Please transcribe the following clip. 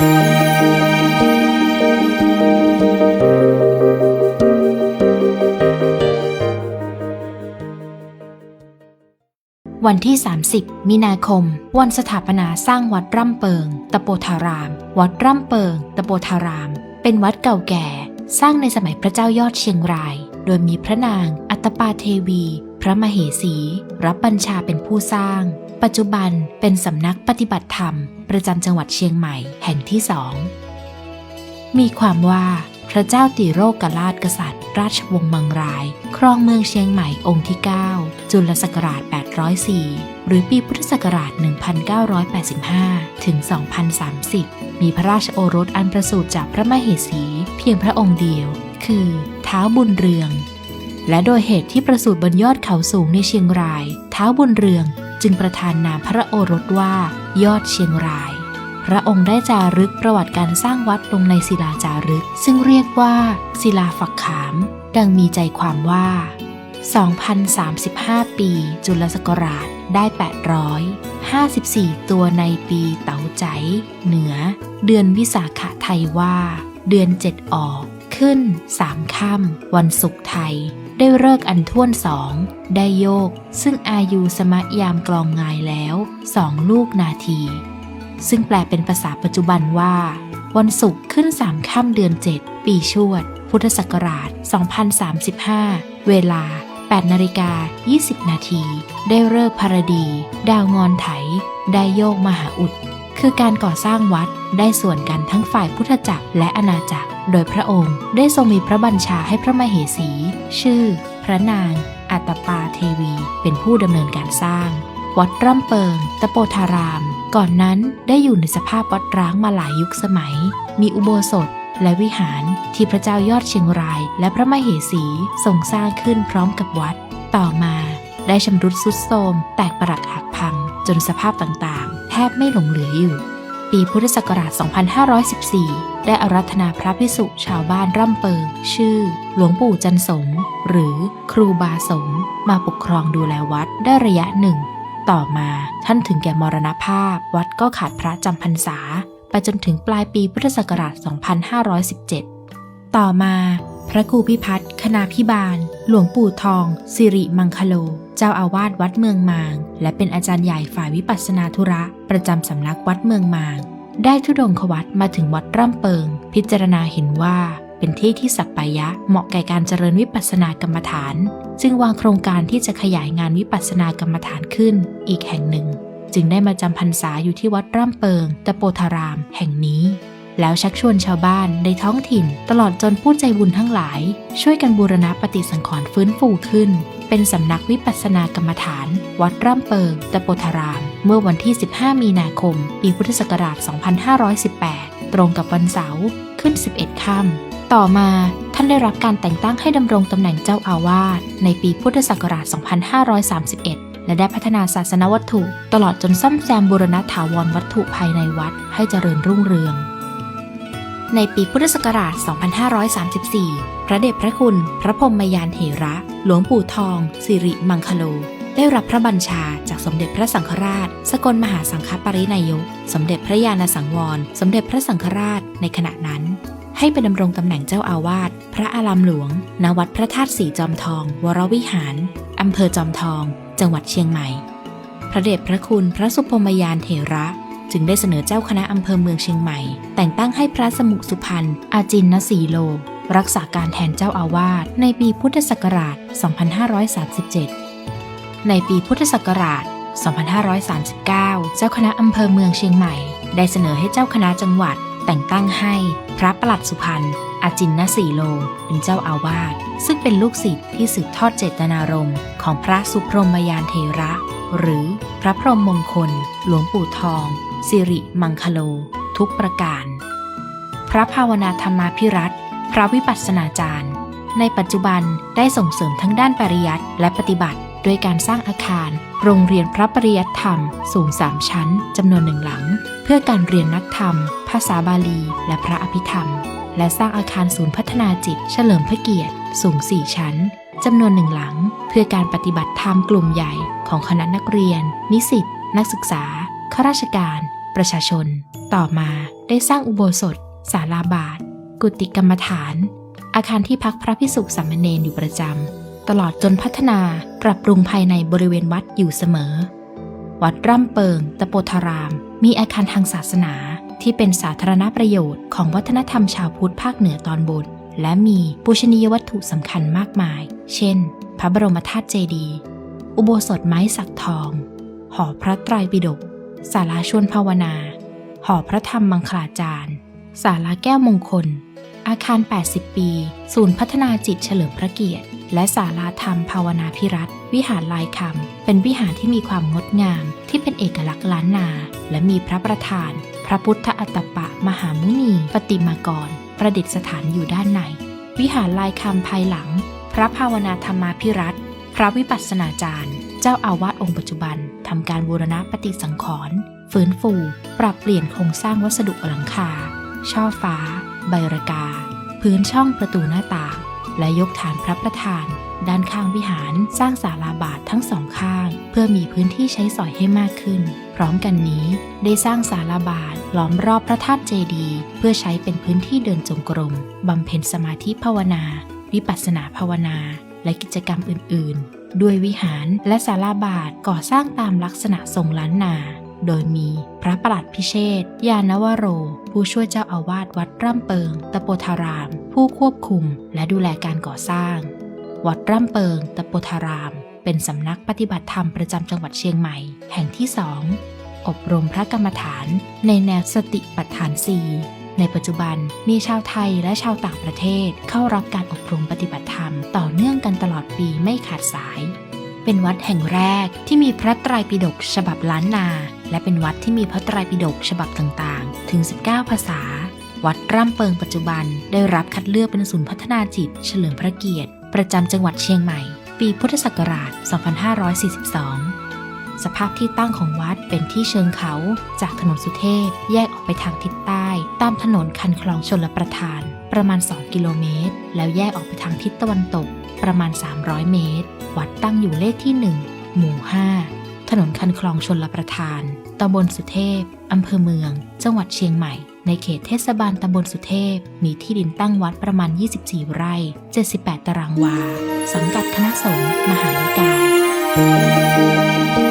วันที่ 30 มีนาคม วันสถาปนาสร้างวัดร่ำเปิง ตะโปธาราม วัดร่ำเปิง ตะโปธาราม เป็นวัดเก่าแก่ สร้างในสมัยพระเจ้ายอดเชียงราย โดยมีพระนาง อัตปาเทวี พระมเหสี รับบัญชาเป็นผู้สร้าง ปัจจุบันเป็นสำนักปฏิบัติธรรม ประจำจังหวัดเชียงใหม่แห่งที่สอง มีความว่าพระเจ้าติโรกราชกษัตริย์ ราชวงศ์มังราย ครองเมืองเชียงใหม่องค์ที่ 9 จุลศักราช 804 หรือปีพุทธศักราช 1985 ถึง 2030 มีพระราชโอรสอันประสูติจากพระมเหสี เพียงพระองค์เดียว คือเท้าวบุญเรือง และโดยเหตุที่ประสูติบนยอดเขาสูงในเชียงรายเท้าวบุญเรือง จึงประทานนามพระโอรสว่ายอดเชียงราย พระองค์ได้จารึกประวัติการสร้างวัดลงในศิลาจารึก ซึ่งเรียกว่า ศิลาฝักขาม ดังมีใจความว่า 2,035 ปี จุลศักราชได้ 854 ตัวในปีเต๋าใจ เหนือ เดือนวิสาขะไทยว่า เดือนเจ็ดออก ขึ้นสามค่ำวันศุกร์ไทย ได้เลิกอันท่วนสอง ได้โยก ซึ่งอายุสมะยามกลองงายแล้วสองลูกนาที ซึ่งแปลเป็นภาษาปัจจุบันว่า วันศุกร์ขึ้นสามค่ำเดือน 7 ปีชวด พุทธศักราช 2035 เวลา8นาฬิกา 20 นาที ได้เลิกพารดี ดาวงอนไถ ได้โยกมหาอุด คือการก่อสร้างวัดได้ส่วนกันทั้งฝ่ายพุทธจักรและอาณาจักร โดยพระองค์ได้ทรงมีพระบัญชาให้พระมเหสี ชื่อ พระนางอัตปาเทวี เป็นผู้ดำเนินการสร้าง วัดร่ำเปิง ตะโปธาราม ก่อนนั้นได้อยู่ในสภาพวัดร้างมาหลายยุคสมัย มีอุโบสถและวิหารที่พระเจ้ายอดเชียงราย และพระมเหสีทรงสร้างขึ้นพร้อมกับวัด ต่อมาได้ชำรุดทรุดโทรมแตกปรักหักพัง จนสภาพต่างๆ แทบไม่หลงเหลืออยู่ ปีพุทธศักราช 2514 ได้อารัธนาพระพิสุชาวบ้านร่ำเปิง ชื่อ หลวงปู่จันสม หรือครูบาสมมาปกครองดูแลวัดได้ระยะหนึ่ง ต่อมาท่านถึงแก่มรณภาพ วัดก็ขาดพระจำพรรษา ไปจนถึงปลายปีพุทธศักราช 2517 ต่อมา พระครูพิพัฒน์คณาพิบาล หลวงปู่ทอง สิริมังคโล เจ้าอาวาสวัดเมืองมาง และเป็นอาจารย์ใหญ่ฝ่ายวิปัสสนาธุระ ประจำสำนักวัดเมืองมาง ได้ทุดงควัตมาถึงวัดร่ำเปิง พิจารณาเห็นว่า เป็นที่ที่สัปปายะเหมาะแก่การเจริญวิปัสสนากรรมฐาน จึงวางโครงการที่จะขยายงานวิปัสสนากรรมฐานขึ้นอีกแห่งหนึ่ง จึงได้มาจำพรรษาอยู่ที่วัดร่ำเปิงตะโปธารามแห่งนี้ แล้วชักชวนชาวบ้านในท้องถิ่น ตลอดจนผู้ใจบุญทั้งหลาย ช่วยกันบูรณะปฏิสังขรณ์ฟื้นฟูขึ้น เป็นสำนักวิปัสสนากรรมฐาน วัดร่ำเปิงตะโปธาราม เมื่อวันที่ 15 มีนาคม ปีพุทธศักราช 2518 ตรงกับวันเสาร์ขึ้น 11 ค่ำ ต่อมาท่านได้รับการแต่งตั้งให้ดำรงตำแหน่งเจ้าอาวาสในปีพุทธศักราช 2531 และได้พัฒนาศาสนวัตถุ ตลอดจนซ่อมแซมบูรณะถาวรวัตถุภายในวัดให้เจริญรุ่งเรือง ในปีพุทธศักราช 2534 พระเดชพระคุณ พระพรหมยานเถระ หลวงปู่ทอง สิริมังคโลได้รับพระบัญชาจากสมเด็จพระสังฆราช สกลมหาสังฆปรินายก สมเด็จพระญาณสังวร สมเด็จพระสังฆราชในขณะนั้น ให้ไปดำรงตำแหน่งเจ้าอาวาสพระอารามหลวง ณ วัดพระธาตุสีจอมทอง วรวิหาร อำเภอจอมทอง จังหวัดเชียงใหม่ พระเดชพระคุณพระสุพมยานเถระ จึงได้เสนอเจ้าคณะอำเภอเมืองเชียงใหม่ แต่งตั้งให้พระสมุสุพรรณอาจินนสีโล รักษาการแทนเจ้าอาวาสในปีพุทธศักราช 2537 ในปีพุทธศักราช 2539 เจ้าคณะอำเภอเมืองเชียงใหม่ ได้เสนอให้เจ้าคณะจังหวัด แต่งตั้งให้พระประหลัดสุพรรณอาจินนสีโล เป็นเจ้าอาวาส ซึ่งเป็นลูกศิษย์ที่สืบทอดเจตนารมณ์ของพระสุพรหมยานเทระ หรือพระพรหมมงคล หลวงปู่ทอง สิริมังคโล ทุกประการ พระภาวนาธรรมาภิรัตพระวิปัสสนาจารย์ ในปัจจุบันได้ส่งเสริมทั้งด้านปริยัติและปฏิบัติด้วยการสร้างอาคาร โรงเรียนพระปริยัติธรรมสูง 3 ชั้นจำนวนหนึ่งหลัง พื่อการเรียนนักธรรม ภาษาบาลี และพระอภิธรรม และสร้างอาคารศูนย์พัฒนาจิต เฉลิมพระเกียรติ สูง 4 ชั้นจำนวนหนึ่งหลัง เพื่อการปฏิบัติธรรมกลุ่มใหญ่ของคณะนักเรียน นิสิต นักศึกษา ข้าราชการ ประชาชน ต่อมาได้สร้างอุโบสถ ศาลาบาท กุฏิกรรมฐาน อาคารที่พักพระพิสุสามเณรอยู่ประจำ ตลอดจนพัฒนาปรับปรุงภายในบริเวณวัดอยู่เสมอ วัดร่ำเปิงตะโปธาราม มีอาคารทางศาสนาที่เป็นสาธารณประโยชน์ของวัฒนธรรมชาวพุทธภาคเหนือตอนบน และมีปูชนียวัตถุสำคัญมากมาย เช่น พระบรมธาตุเจดีย์อุโบสถไม้สักทอง หอพระไตรปิฎกศาลาชวนภาวนา หอพระธรรมมังคลาจารย์ศาลาแก้วมงคล อาคาร 80 ปี ศูนย์พัฒนาจิตเฉลิมพระเกียรติ และศาลาธรรมภาวนาพิรัตวิหารลายคำเป็นวิหารที่มีความงดงามที่เป็นเอกลักษณ์ล้านนา และมีพระประธาน พระพุทธอัตปะ มหามุนี ปฏิมากร ประดิษฐานอยู่ด้านใน วิหารลายคำภายหลัง พระภาวนาธรรมาพิรัตพระวิปัสสนาจารย์ เจ้าอาวาสองค์ปัจจุบันทำการบูรณะปฏิสังขรณ์ฟื้นฟู ปรับเปลี่ยนโครงสร้างวัสดุหลังคา ช่อฟ้า ใบระกา พื้นช่องประตูหน้าต่าง และยกฐานพระประธาน ด้านข้างวิหารสร้างศาลาบาททั้งสองข้าง เพื่อมีพื้นที่ใช้สอยให้มากขึ้น พร้อมกันนี้ได้สร้างศาลาบาทล้อมรอบพระธาตุเจดีย์เพื่อใช้เป็นพื้นที่เดินจงกรมบำเพ็ญสมาธิภาวนา วิปัสสนาภาวนา และกิจกรรมอื่น ๆ ด้วยวิหารและศาลาบาทก่อสร้างตามลักษณะทรงล้านนา โดยมีพระประหลัดพิเชษยานวโร ผู้ช่วยเจ้าอาวาสวัดร่ำเปิง ตะโปธาราม ผู้ควบคุมและดูแลการก่อสร้าง วัดร่ำเปิง ตะโปธาราม เป็นสำนักปฏิบัติธรรมประจำจังหวัดเชียงใหม่ แห่งที่สองอบรมพระกรรมฐานในแนวสติปัฏฐานสี่ในปัจจุบันมีชาวไทยและชาวต่างประเทศเข้ารับการอบรมปฏิบัติธรรมต่อเนื่องกันตลอดปีไม่ขาดสาย เป็นวัดแห่งแรกที่มีพระไตรปิฎกฉบับล้านนา และเป็นวัดที่มีพระไตรปิฎกฉบับต่างๆ ถึง 19 ภาษา วัดร่ำเปิงปัจจุบันได้รับคัดเลือกเป็นศูนย์พัฒนาจิต เฉลิมพระเกียรติ ประจำจังหวัดเชียงใหม่ ปีพุทธศักราช 2542สภาพที่ตั้งของวัดเป็นที่เชิงเขาจากถนนสุเทพ แยกออกไปทางทิศใต้ ตามถนนคันคลองชลประทาน ประมาณ 2 กิโลเมตร แล้วแยกออกไปทางทิศตะวันตก ประมาณ 300 เมตร วัดตั้งอยู่เลขที่ 1 หมู่ 5 ถนนคันคลองชนลประทาน ตำบลสุเทพ อำเภอเมือง จังหวัดเชียงใหม่ ในเขตเทศบาลตำบลสุเทพ มีที่ดินตั้งวัดประมาณ 24 ไร่ 78 ตารางวา สังกัดคณะสงฆ์มหานิกาย